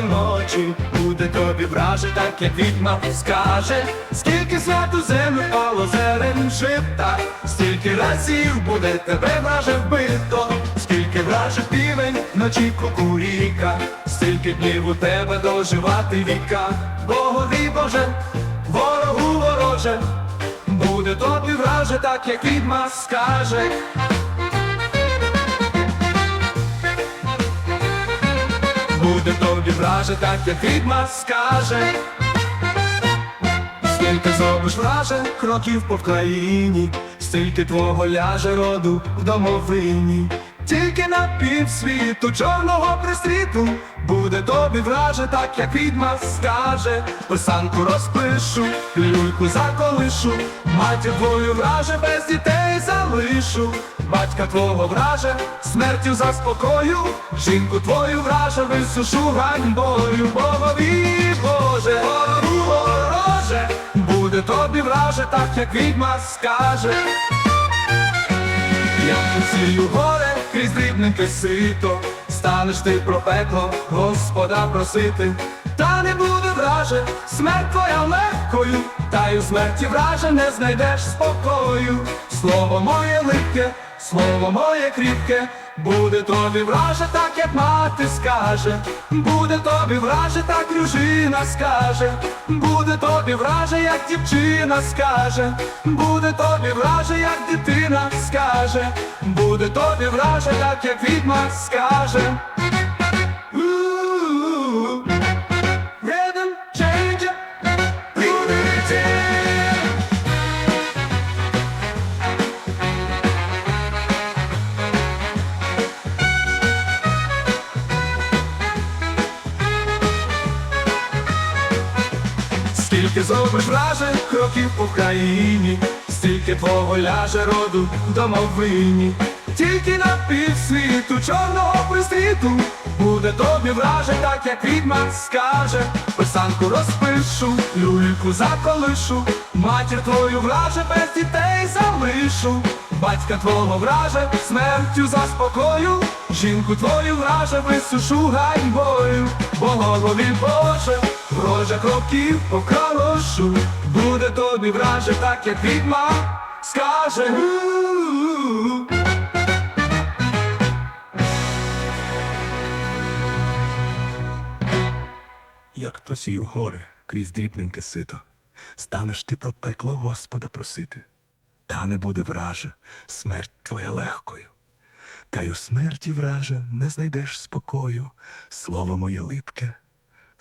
ночі, буде тобі враже, так як відьма скаже, скільки святу землю пало зелень шипта, стільки разів буде тебе враже вбито, скільки враже півень вночі кукуріка, стільки днів у тебе доживати віка, Богові Боже, ворогу вороже, буде тобі враже, так як відьма скаже. Буде тобі враже, так як відьма скаже. Скільки зробиш враже кроків по країні, стільки твого ляже роду в домовині. Тільки на півсвіту чорного пристріту буде тобі враже, так як відьма скаже. Писанку розпишу, люльку заколишу, матір твою враже без дітей залишу. Батька твого враже, смертю заспокою, жінку твою враже, висушу ганьбою, Богові Боже, вороже, буде тобі враже, так як відьма скаже. Я посію горе крізь дрібненьке сито, станеш ти про пекло, Господа просити, та не буде враже, смерть твоя легкою, та й у смерті враже. Не знайдеш спокою. Слово моє липке, слово моє кріпке, буде тобі враже, так як мати скаже, буде тобі враже, так дружина скаже, буде тобі враже, як дівчина скаже, буде тобі враже, як дитина скаже, буде тобі враже, так як відьма скаже. Скільки зробиш враже кроків по країні, стільки твого ляже роду домовині, тільки на півсвіту чорного пристріту буде тобі враже, так як відьма скаже, писанку розпишу, люльку заколишу, матір твою враже без дітей залишу. Батька твого враже, смертю заспокою, жінку твою враже, висушу ганьбою, бо голові Вроже кроків покалошу, буде тобі враже, так як відьма скаже. Як хто сів горе крізь дрібненьке сито, станеш ти про пекло Господа просити, та не буде враже, смерть твоя легкою. Та й у смерті враже не знайдеш спокою, слово моє липке,